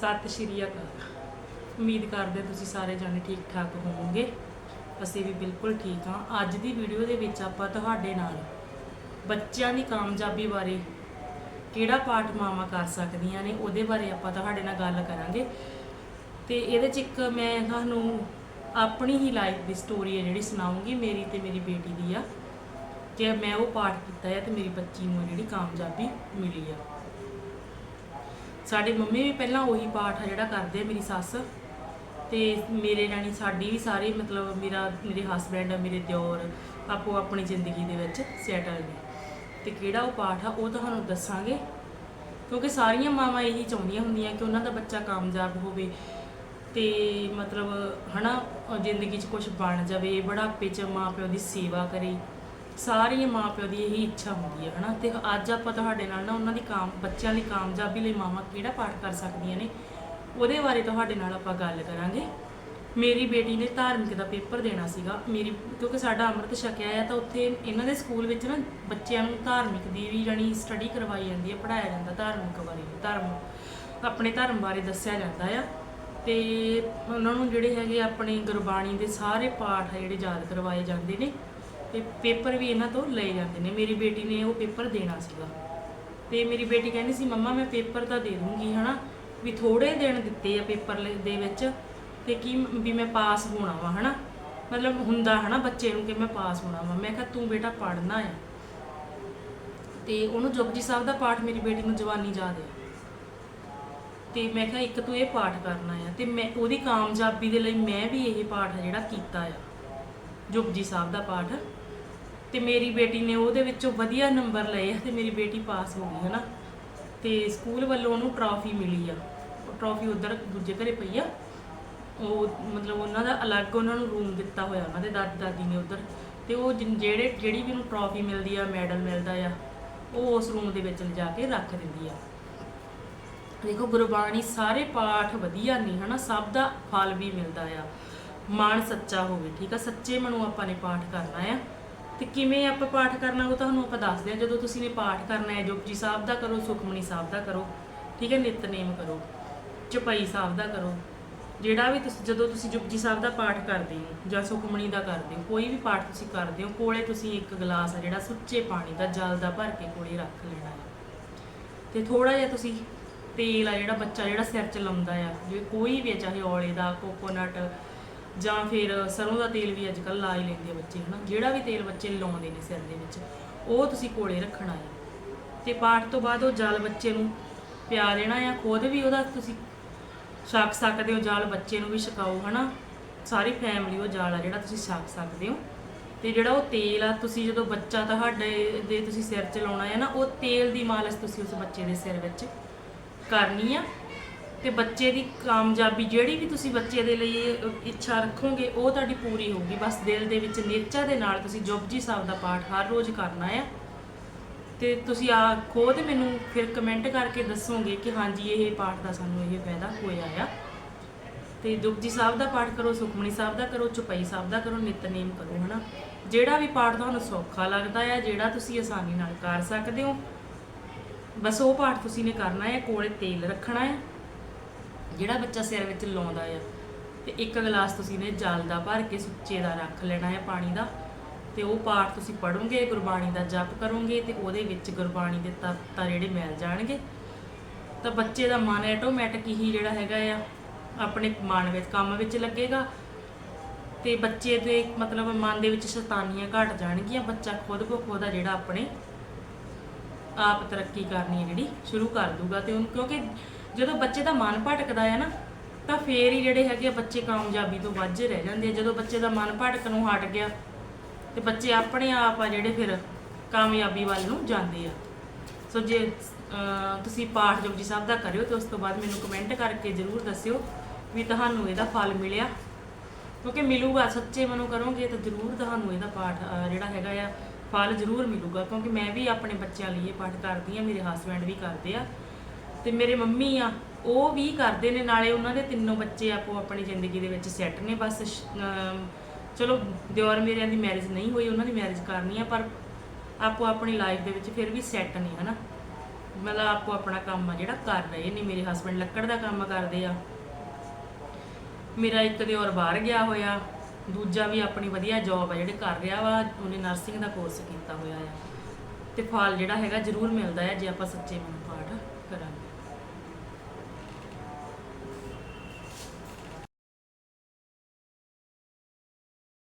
ਸਤਿ ਸ਼੍ਰੀ ਅਕਾਲ। ਉਮੀਦ ਕਰਦੇ ਤੁਸੀਂ ਸਾਰੇ ਜਾਣੇ ਠੀਕ ਠਾਕ ਹੋਵੋਗੇ। ਅਸੀਂ ਵੀ ਬਿਲਕੁਲ ਠੀਕ ਹਾਂ। ਅੱਜ ਦੀ ਵੀਡੀਓ ਦੇ ਵਿੱਚ ਆਪਾਂ ਤੁਹਾਡੇ ਨਾਲ ਬੱਚਿਆਂ ਦੀ ਕਾਮਯਾਬੀ ਬਾਰੇ ਕਿਹੜਾ ਪਾਠ ਮਾਵਾਂ ਕਰ ਸਕਦੀਆਂ ਨੇ, ਉਹਦੇ ਬਾਰੇ ਆਪਾਂ ਤੁਹਾਡੇ ਨਾਲ ਗੱਲ ਕਰਾਂਗੇ। ਤੇ ਇਹਦੇ ਚ ਇੱਕ ਮੈਂ ਤੁਹਾਨੂੰ ਆਪਣੀ ਹੀ ਲਾਈਫ ਦੀ ਸਟੋਰੀ ਹੈ ਜਿਹੜੀ ਸੁਣਾਉਂਗੀ, ਮੇਰੀ ਤੇ ਮੇਰੀ ਬੇਟੀ ਦੀ ਆ। ਕਿ ਮੈਂ ਉਹ ਪਾਠ ਕੀਤਾ ਹੈ ਤੇ ਮੇਰੀ ਬੱਚੀ ਨੂੰ ਜਿਹੜੀ ਕਾਮਯਾਬੀ ਮਿਲੀ ਆ। ਸਾਡੇ ਮੰਮੀ ਵੀ ਪਹਿਲਾਂ ਉਹੀ ਪਾਠ ਆ ਜਿਹੜਾ ਕਰਦੇ ਆ ਮੇਰੀ ਸੱਸ। ਤੇ ਮੇਰੇ ਰਾਣੀ ਸਾਡੀ ਵੀ ਸਾਰੇ ਮਤਲਬ ਮੇਰਾ, ਮੇਰੇ ਹਸਬੈਂਡ ਮੇਰੇ ਦਿਓਰ ਆਪੋ ਆਪਣੀ ਜ਼ਿੰਦਗੀ ਦੇ ਵਿੱਚ ਸੈਟਲ ਨੇ। ਤੇ ਕਿਹੜਾ ਉਹ ਪਾਠ ਆ, ਉਹ ਤੁਹਾਨੂੰ ਦੱਸਾਂਗੇ। ਕਿਉਂਕਿ ਸਾਰੀਆਂ ਮਾਵਾਂ ਇਹੀ ਚਾਹੁੰਦੀਆਂ ਹੁੰਦੀਆਂ ਕਿ ਉਹਨਾਂ ਦਾ ਬੱਚਾ ਕਾਮਯਾਬ ਹੋਵੇ ਤੇ ਮਤਲਬ ਹਨਾ, ਉਹ ਜ਼ਿੰਦਗੀ 'ਚ ਕੁਝ ਬਣ ਜਾਵੇ, ਬੁਢਾਪੇ 'ਚ ਮਾਪਿਓ ਦੀ ਸੇਵਾ ਕਰੇ। ਸਾਰੀਆਂ ਮਾਪਿਓ ਦੀ ਇਹੀ ਇੱਛਾ ਹੁੰਦੀ ਹੈ, ਹਨਾ? ਤੇ ਅੱਜ ਆਪਾਂ ਤੁਹਾਡੇ ਨਾਲ ਨਾ ਉਹਨਾਂ ਦੀ ਕਾਮ, ਬੱਚਿਆਂ ਦੀ ਕਾਮਯਾਬੀ ਲਈ ਮਾਵਾਂ ਕਿਹੜਾ ਪਾਠ ਕਰ ਸਕਦੀਆਂ ਨੇ, ਉਹਦੇ ਬਾਰੇ ਤੁਹਾਡੇ ਨਾਲ ਆਪਾਂ ਗੱਲ ਕਰਾਂਗੇ। ਮੇਰੀ ਬੇਟੀ ਨੇ ਧਾਰਮਿਕ ਦਾ ਪੇਪਰ ਦੇਣਾ ਸੀਗਾ। ਮੇਰੀ, ਕਿਉਂਕਿ ਸਾਡਾ ਅੰਮ੍ਰਿਤ ਛਕਿਆ ਆ, ਤਾਂ ਉੱਥੇ ਇਹਨਾਂ ਦੇ ਸਕੂਲ ਵਿੱਚ ਨਾ ਬੱਚਿਆਂ ਨੂੰ ਧਾਰਮਿਕ ਦੀ ਵੀ ਜਾਣੀ ਸਟੱਡੀ ਕਰਵਾਈ ਜਾਂਦੀ ਹੈ ਪੜਾਇਆ ਜਾਂਦਾ ਧਾਰਮਿਕ ਬਾਰੇ, ਧਰਮ, ਆਪਣੇ ਧਰਮ ਬਾਰੇ ਦੱਸਿਆ ਜਾਂਦਾ ਆ। ਤੇ ਉਹਨਾਂ ਨੂੰ ਜਿਹੜੇ ਹੈਗੇ ਆਪਣੇ ਗੁਰਬਾਣੀ ਦੇ ਸਾਰੇ ਪਾਠ ਆ ਜਿਹੜੇ ਯਾਦ ਕਰਵਾਏ ਜਾਂਦੇ ਨੇ ਤੇ ਪੇਪਰ ਵੀ ਇਹਨਾਂ ਤੋਂ ਲਏ ਜਾਂਦੇ ਨੇ। ਮੇਰੀ ਬੇਟੀ ਨੇ ਉਹ ਪੇਪਰ ਦੇਣਾ ਸੀਗਾ। ਤੇ ਮੇਰੀ ਬੇਟੀ ਕਹਿੰਦੀ ਸੀ, ਮੰਮਾ, ਮੈਂ ਪੇਪਰ ਤਾਂ ਦੇ ਦੂੰਗੀ, ਹਨਾ? ਵੀ ਥੋੜੇ ਦਿਨ ਦਿੱਤੇ ਆ ਪੇਪਰ ਲ- ਦੇ ਵਿੱਚ। ਤੇ ਕੀ ਵੀ ਮੈਂ ਪਾਸ ਹੋਣਾ ਵਾ, ਹਨਾ? ਮਤਲਬ ਹੁੰਦਾ, ਹਨਾ, ਬੱਚੇ ਨੂੰ ਕਿ ਮੈਂ ਪਾਸ ਹੋਣਾ ਵਾ। ਮੈਂ ਕਿਹਾ, ਤੂੰ ਬੇਟਾ ਪੜ੍ਹਨਾ ਆ। ਤੇ ਉਹਨੂੰ ਜਪਜੀ ਸਾਹਿਬ ਦਾ ਪਾਠ ਮੇਰੀ ਬੇਟੀ ਨੂੰ ਜਵਾਨੀ ਯਾਦ ਆ। ਤੇ ਮੈਂ ਕਿਹਾ, ਇੱਕ ਤੂੰ ਇਹ ਪਾਠ ਕਰਨਾ ਆ। ਤੇ ਮੈਂ, ਉਹਦੀ ਕਾਮਯਾਬੀ ਦੇ ਲਈ ਮੈਂ ਵੀ ਇਹ ਪਾਠ ਜਿਹੜਾ ਕੀਤਾ ਆ। ਜਪਜੀ ਸਾਹਿਬ ਦਾ ਪਾਠ। ਤੇ ਮੇਰੀ ਬੇਟੀ ਨੇ ਉਹਦੇ ਵਿੱਚੋਂ ਵਧੀਆ ਨੰਬਰ ਲਏ ਆ ਤੇ ਮੇਰੀ ਬੇਟੀ ਪਾਸ ਹੋ ਗਈ, ਹਨਾ? ਤੇ ਸਕੂਲ ਵੱਲੋਂ ਉਹਨੂੰ ਟਰਾਫੀ ਮਿਲੀ ਆ। ਉਹ ਟਰਾਫੀ ਉਧਰ ਦੂਜੇ ਘਰੇ ਪਈ ਆ। ਉਹ ਮਤਲਬ ਉਹਨਾਂ ਦਾ ਅਲੱਗ ਉਹਨਾਂ ਨੂੰ ਰੂਮ ਦਿੱਤਾ ਹੋਇਆ ਉਹਨਾਂ ਦੇ ਦਾਦੀ ਦਾਦੀ ਨੇ ਉਧਰ। ਤੇ ਉਹ ਜਿਨ- ਜਿਹੜੇ, ਜਿਹੜੀ ਵੀ ਉਹਨੂੰ ਟਰਾਫੀ ਮਿਲਦੀ ਆ ਮੈਡਲ ਮਿਲਦਾ ਆ, ਉਹ ਉਸ ਰੂਮ ਦੇ ਵਿੱਚ ਲਿਜਾ ਕੇ ਰੱਖ ਦਿੰਦੀ ਆ। ਦੇਖੋ ਗੁਰਬਾਣੀ ਸਾਰੇ ਪਾਠ ਵਧੀਆ ਨੇ, ਹਨਾ? ਸਭ ਦਾ ਫਲ ਵੀ ਮਿਲਦਾ ਆ। ਮਨ ਸੱਚਾ ਹੋਵੇ, ਠੀਕ ਆ? ਸੱਚੇ ਮਨੋਂ ਆਪਾਂ ਨੇ ਪਾਠ ਕਰਨਾ ਆ। ਤੇ ਕਿਵੇਂ ਆਪਾਂ ਪਾਠ ਕਰਨਾ ਉਹ ਤੁਹਾਨੂੰ ਆਪਾਂ ਦੱਸਦੇ ਹਾਂ। ਜਦੋਂ ਤੁਸੀਂ ਨੇ ਪਾਠ ਕਰਨਾ ਹੈ ਜਪਜੀ ਸਾਹਿਬ ਦਾ ਕਰੋ ਸੁਖਮਨੀ ਸਾਹਿਬ ਦਾ ਕਰੋ ਠੀਕ ਹੈ ਨਿਤਨੇਮ ਕਰੋ ਚਪਈ ਸਾਹਿਬ ਦਾ ਕਰੋ। ਜਿਹੜਾ ਵੀ ਤੁਸੀਂ ਜਦੋਂ ਤੁਸੀਂ ਜਪਜੀ ਸਾਹਿਬ ਦਾ ਪਾਠ ਕਰਦੇ ਹੋ ਜਾਂ ਸੁਖਮਨੀ ਦਾ ਕਰਦੇ ਹੋ ਕੋਈ ਵੀ ਪਾਠ ਤੁਸੀਂ ਕਰਦੇ ਹੋ ਕੋਲੇ ਤੁਸੀਂ ਇੱਕ ਗਲਾਸ ਆ ਜਿਹੜਾ ਸੁੱਚੇ ਪਾਣੀ ਦਾ ਜਲ ਦਾ ਭਰ ਕੇ ਕੋਲੇ ਰੱਖ ਲੈਣਾ ਹੈ। ਤੇ ਥੋੜਾ ਜਿਹਾ ਤੁਸੀਂ ਤੇਲ ਆ ਜਿਹੜਾ ਬੱਚਾ ਜਿਹੜਾ ਸਿਰ 'ਚ ਲਾਉਂਦਾ ਆ ਜੇ ਕੋਈ ਵੀ ਆ, ਚਾਹੇ ਔਲੇ ਦਾ ਕੋਕੋਨਟ ਜਾਂ ਫਿਰ ਸਰੋਂ ਦਾ ਤੇਲ ਵੀ ਅੱਜ ਕੱਲ੍ਹ ਲਾ ਹੀ ਲੈਂਦੇ ਆ ਬੱਚੇ, ਹਨਾ? ਜਿਹੜਾ ਵੀ ਤੇਲ ਬੱਚੇ ਲਾਉਂਦੇ ਨੇ ਸਿਰ ਦੇ ਵਿੱਚ, ਉਹ ਤੁਸੀਂ ਕੋਲੇ ਰੱਖਣਾ ਹੈ। ਤੇ ਪਾਠ ਤੋਂ ਬਾਅਦ ਉਹ ਜਲ ਬੱਚੇ ਨੂੰ ਪਿਆ ਦੇਣਾ ਆ ਖੁਦ ਵੀ ਉਹਦਾ ਤੁਸੀਂ ਛਕ ਸਕਦੇ ਹੋ, ਜਲ ਬੱਚੇ ਨੂੰ ਵੀ ਛਕਾਓ, ਹਨਾ? ਸਾਰੀ ਫੈਮਿਲੀ ਉਹ ਜਲ ਆ ਜਿਹੜਾ ਤੁਸੀਂ ਛਕ ਸਕਦੇ ਹੋ। ਤੇ ਜਿਹੜਾ ਉਹ ਤੇਲ ਆ, ਤੁਸੀਂ ਜਦੋਂ ਬੱਚਾ ਤੁਹਾਡੇ ਦੇ ਤੁਸੀਂ ਸਿਰ 'ਚ ਲਾਉਣਾ ਹੈ ਨਾ, ਉਹ ਤੇਲ ਦੀ ਮਾਲਿਸ਼ ਤੁਸੀਂ ਉਸ ਬੱਚੇ ਦੇ ਸਿਰ ਵਿੱਚ ਕਰਨੀ ਆ। ਤੇ ਬੱਚੇ ਦੀ ਕਾਮਯਾਬੀ ਜਿਹੜੀ ਵੀ ਤੁਸੀਂ ਬੱਚੇ ਦੇ ਲਈ ਇੱਛਾ ਰੱਖੋਗੇ, ਉਹ ਤੁਹਾਡੀ ਪੂਰੀ ਹੋਊਗੀ। ਬਸ ਦਿਲ ਦੇ ਵਿੱਚ ਨੇਚਾ ਦੇ ਨਾਲ ਤੁਸੀਂ ਜਪਜੀ ਸਾਹਿਬ ਦਾ ਪਾਠ ਹਰ ਰੋਜ਼ ਕਰਨਾ ਆ। ਤੇ ਤੁਸੀਂ ਆ ਖੋਦ ਮੈਨੂੰ ਫਿਰ ਕਮੈਂਟ ਕਰਕੇ ਦੱਸੋਗੇ ਕਿ ਹਾਂਜੀ, ਇਹ ਪਾਠ ਦਾ ਸਾਨੂੰ ਇਹ ਫਾਇਦਾ ਹੋਇਆ ਆ। ਤੇ ਜਪਜੀ ਸਾਹਿਬ ਦਾ ਪਾਠ ਕਰੋ, ਸੁਖਮਨੀ ਸਾਹਿਬ ਦਾ ਕਰੋ, ਚੁਪਈ ਸਾਹਿਬ ਦਾ ਕਰੋ ਨਿਤਨੇਮ ਕਰੋ, ਹਨਾ? ਜਿਹੜਾ ਵੀ ਪਾਠ ਤੁਹਾਨੂੰ ਸੌਖਾ ਲੱਗਦਾ ਆ, ਜਿਹੜਾ ਤੁਸੀਂ ਆਸਾਨੀ ਨਾਲ ਕਰ ਸਕਦੇ ਹੋ। ਬਸ ਉਹ ਪਾਠ ਤੁਸੀਂ ਨੇ ਕਰਨਾ ਹੈ ਕੋਲੇ ਤੇਲ ਰੱਖਣਾ ਹੈ ਜਿਹੜਾ ਬੱਚਾ ਸਿਰ ਵਿੱਚ ਲਾਉਂਦਾ ਆ, ਤੇ ਇੱਕ ਗਲਾਸ ਤੁਸੀਂ ਨੇ ਜਲ ਦਾ ਭਰ ਕੇ ਸੁੱਚੇ ਦਾ ਰੱਖ ਲੈਣਾ ਹੈ ਪਾਣੀ ਦਾ, ਤੇ ਉਹ ਪਾਠ ਤੁਸੀਂ ਪੜੋਗੇ ਗੁਰਬਾਣੀ ਦਾ ਜਪ ਕਰੋਗੇ, ਤੇ ਉਹਦੇ ਵਿੱਚ ਗੁਰਬਾਣੀ ਦੇ ਤੱਤ ਜਿਹੜੇ ਮਿਲ ਜਾਣਗੇ। ਤਾਂ ਬੱਚੇ ਦਾ ਮਨ ਆਟੋਮੈਟਿਕ ਹੀ ਜਿਹੜਾ ਹੈਗਾ ਆ, ਆਪਣੇ ਮਨ ਵਿੱਚ ਕੰਮ ਵਿੱਚ ਲੱਗੇਗਾ। ਤੇ ਬੱਚੇ ਦੇ ਮਤਲਬ ਮਨ ਦੇ ਵਿੱਚ ਸ਼ੈਤਾਨੀਆਂ ਘਟ ਜਾਣਗੀਆਂ, ਬੱਚਾ ਖੁਦ ਕੋ ਖੁਦ ਆ ਜਿਹੜਾ ਆਪਣੇ ਆਪ ਤਰੱਕੀ ਕਰਨੀ ਜਿਹੜੀ ਸ਼ੁਰੂ ਕਰ ਦੂਗਾ, ਤੇ ਉਹਨੂੰ ਕਿਉਂਕਿ ਜਦੋਂ ਬੱਚੇ ਦਾ ਮਨ ਭਟਕਦਾ ਹੈ ਨਾ, ਤਾਂ ਫੇਰ ਹੀ ਜਿਹੜੇ ਹੈਗੇ ਆ ਬੱਚੇ ਕਾਮਯਾਬੀ ਤੋਂ ਵਾਝੇ ਰਹਿ ਜਾਂਦੇ ਆ। ਜਦੋਂ ਬੱਚੇ ਦਾ ਮਨ ਭਟਕਣੋਂ ਹਟ ਗਿਆ, ਤੇ ਬੱਚੇ ਆਪਣੇ ਆਪ ਆ ਜਿਹੜੇ ਫਿਰ ਕਾਮਯਾਬੀ ਵੱਲ ਨੂੰ ਜਾਂਦੇ ਆ। ਸੋ ਜੇ ਤੁਸੀਂ ਪਾਠ ਜਪਜੀ ਸਾਹਿਬ ਦਾ ਕਰਿਓ, ਤੇ ਉਸ ਤੋਂ ਬਾਅਦ ਮੈਨੂੰ ਕਮੈਂਟ ਕਰਕੇ ਜਰੂਰ ਦੱਸਿਓ ਵੀ ਤੁਹਾਨੂੰ ਇਹਦਾ ਫਲ ਮਿਲਿਆ। ਕਿਉਂਕਿ ਮਿਲੂਗਾ, ਸੱਚੇ ਮਨੋਂ ਕਰੋਗੇ ਤਾਂ ਜਰੂਰ ਤੁਹਾਨੂੰ ਇਹਦਾ ਪਾਠ ਜਿਹੜਾ ਹੈਗਾ ਆ, ਫਲ ਜਰੂਰ ਮਿਲੂਗਾ। ਕਿਉਂਕਿ ਮੈਂ ਵੀ ਆਪਣੇ ਬੱਚਿਆਂ ਲਈ ਇਹ ਪਾਠ ਕਰਦੀ ਆ, ਮੇਰੇ ਹਸਬੰਡ ਵੀ ਕਰਦੇ ਆ। ਤੇ ਮੇਰੇ ਮੰਮੀ ਆ, ਉਹ ਵੀ ਕਰਦੇ ਨੇ, ਨਾਲੇ ਉਹਨਾਂ ਦੇ ਤਿੰਨੋਂ ਬੱਚੇ ਆਪੋ ਆਪਣੀ ਜ਼ਿੰਦਗੀ ਦੇ ਵਿੱਚ ਸੈੱਟ ਨੇ, ਬਸ ਚਲੋ, ਦਿਓਰ ਮੇਰਿਆਂ ਦੀ ਮੈਰਿਜ ਨਹੀਂ ਹੋਈ, ਉਹਨਾਂ ਦੀ ਮੈਰਿਜ ਕਰਨੀ ਆ, ਪਰ ਆਪੋ ਆਪਣੀ ਲਾਈਫ ਦੇ ਵਿੱਚ ਫਿਰ ਵੀ ਸੈੱਟ ਨੇ, ਹਨਾ? ਮਤਲਬ ਆਪੋ ਆਪਣਾ ਕੰਮ ਆ ਜਿਹੜਾ ਕਰ ਰਹੇ ਨੇ, ਮੇਰੇ ਹਸਬੰਡ ਲੱਕੜ ਦਾ ਕੰਮ ਕਰਦੇ ਆ। ਮੇਰਾ ਇੱਕ ਦਿਓਰ ਬਾਹਰ ਗਿਆ ਹੋਇਆ, ਦੂਜਾ ਵੀ ਆਪਣੀ ਵਧੀਆ ਜੌਬ ਆ ਜਿਹੜੇ ਕਰ ਰਿਹਾ ਵਾ, ਉਹਨੇ ਨਰਸਿੰਗ ਦਾ ਕੋਰਸ ਕੀਤਾ ਹੋਇਆ ਆ। ਤੇ ਫਲ ਜਿਹੜਾ ਹੈਗਾ ਜ਼ਰੂਰ ਮਿਲਦਾ ਹੈ ਜੇ ਆਪਾਂ ਸੱਚੇ ਮਨ ਪਾਠ ਕਰਾਂਗੇ।